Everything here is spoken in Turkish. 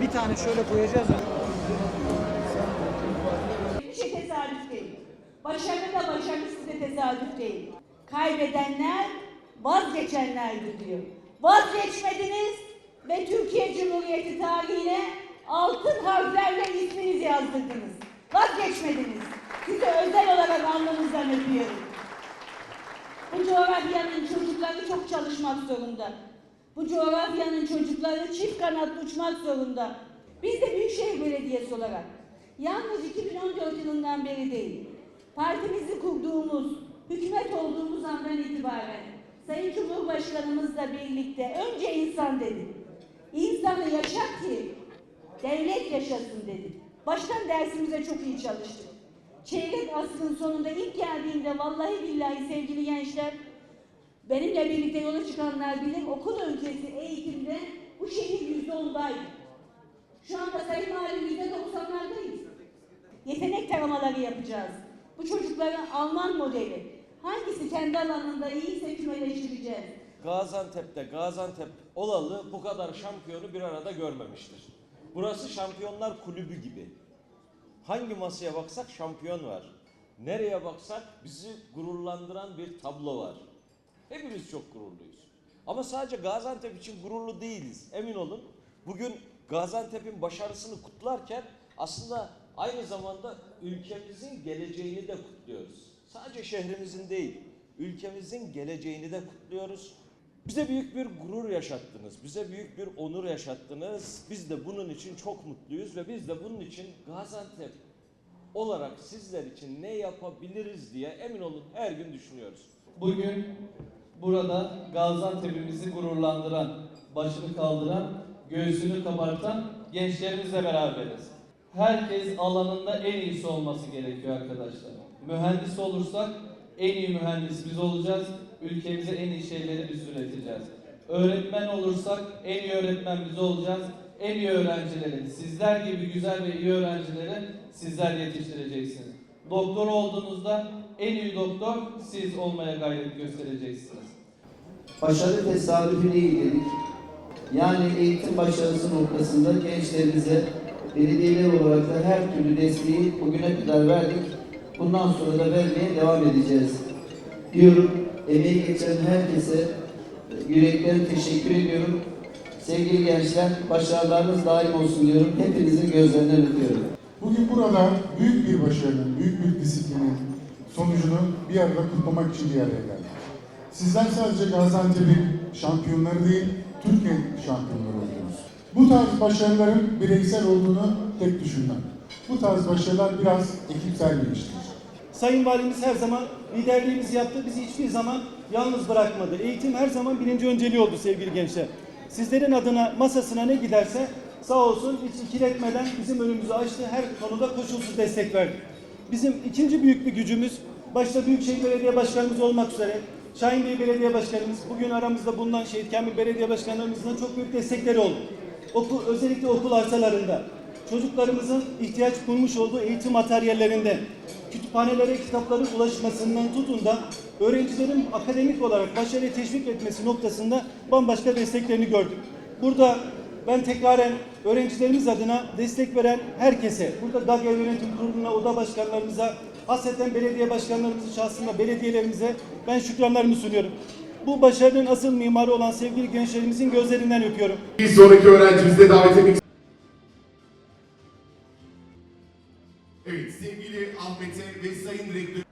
Bir tane şöyle koyacağız. Hiçbir şey tesadüf değil. Başarı da başarısız da tesadüf değil. Kaybedenler vazgeçenlerdir diyor. Vazgeçmediniz ve Türkiye Cumhuriyeti tarihine altın harflerle isminizi yazdırdınız. Vazgeçmediniz. Sizi özel olarak alnınızdan öpüyorum. Bu coğrafyanın çocukları çok çalışmak zorunda. Bu coğrafyanın çocukları çift kanatlı uçmak zorunda. Biz de Büyükşehir Belediyesi olarak yalnız 2014 yılından beri değil, partimizi kurduğumuz, hükümet olduğumuz andan itibaren Sayın Cumhurbaşkanımızla birlikte önce insan dedik. İnsanı yaşat ki devlet yaşasın dedik. Baştan dersimize çok iyi çalıştık. Çeyrek asrın sonunda ilk geldiğimde vallahi billahi sevgili gençler benimle birlikte yola çıkanlar bilir okul öncesi eğitimde bu şehir yüzde ondaydı. Şu anda sayın valim yüzde doksanlardayız. Yetenek taramaları yapacağız. Bu çocukların Alman modeli. Hangisi kendi alanında iyiyse kümeleştireceğiz. Gaziantep'te Gaziantep olalı bu kadar şampiyonu bir arada görmemiştir. Burası şampiyonlar kulübü gibi. Hangi masaya baksak şampiyon var. Nereye baksak bizi gururlandıran bir tablo var. Hepimiz çok gururluyuz. Ama sadece Gaziantep için gururlu değiliz. Emin olun. Bugün Gaziantep'in başarısını kutlarken aslında aynı zamanda ülkemizin geleceğini de kutluyoruz. Sadece şehrimizin değil, ülkemizin geleceğini de kutluyoruz. Bize büyük bir gurur yaşattınız, bize büyük bir onur yaşattınız. Biz de bunun için çok mutluyuz ve biz de bunun için Gaziantep olarak sizler için ne yapabiliriz diye emin olun her gün düşünüyoruz. Bugün burada Gaziantep'imizi gururlandıran, başını kaldıran, göğsünü kabartan gençlerimizle beraberiz. Herkes alanında en iyisi olması gerekiyor arkadaşlar. Mühendis olursak en iyi mühendis biz olacağız. Ülkemize en iyi şeyleri biz üreteceğiz. Öğretmen olursak en iyi öğretmen biz olacağız. En iyi öğrencileri, sizler gibi güzel ve iyi öğrencileri sizler yetiştireceksiniz. Doktor olduğunuzda en iyi doktor siz olmaya gayret göstereceksiniz. Başarı tesadüfü değil dedik. Yani eğitim başarısı noktasında gençlerimize belediyeler olarak da her türlü desteği bugüne kadar verdik. Bundan sonra da vermeye devam edeceğiz. Diyorum, emeği geçen herkese yürekten teşekkür ediyorum. Sevgili gençler, başarılarınız daim olsun diyorum. Hepinizin gözlerinden öpüyorum. Bugün burada büyük bir başarının, büyük bir disiplinin sonucunu bir arada kutlamak için bir araya geldik. Sizler sadece Gaziantep'in şampiyonları değil, Türkiye şampiyonları oluyoruz. Bu tarz başarıların bireysel olduğunu tek düşünmem. Bu tarz başarılar biraz ekipsel bir. Sayın Valimiz her zaman liderliğimizi yaptı. Bizi hiçbir zaman yalnız bırakmadı. Eğitim her zaman birinci önceliği oldu sevgili gençler. Sizlerin adına masasına ne giderse sağ olsun hiç ikiletmeden bizim önümüzü açtı. Her konuda koşulsuz destek verdi. Bizim ikinci büyük bir gücümüz başta Büyükşehir Belediye Başkanımız olmak üzere Şahin Bey Belediye Başkanımız bugün aramızda bulunan Şehit Kamil Belediye Başkanlarımızın çok büyük destekleri oldu. Okul, özellikle okul arsalarında çocuklarımızın ihtiyaç duymuş olduğu eğitim materyallerinden, kütüphanelere kitapların ulaşmasından tutun da öğrencilerin akademik olarak başarıya teşvik etmesi noktasında bambaşka desteklerini gördük. Burada ben tekraren öğrencilerimiz adına destek veren herkese, burada DAGE Yönetim Kurulu'na, oda başkanlarımıza, hasreten belediye başkanlarımızın şahsında belediyelerimize ben şükranlarımı sunuyorum. Bu başarının asıl mimarı olan sevgili gençlerimizin gözlerinden öpüyorum. Bir sonraki öğrencimizi de davet etmek Evet sevgili Ahmet'e ve Sayın Rektörü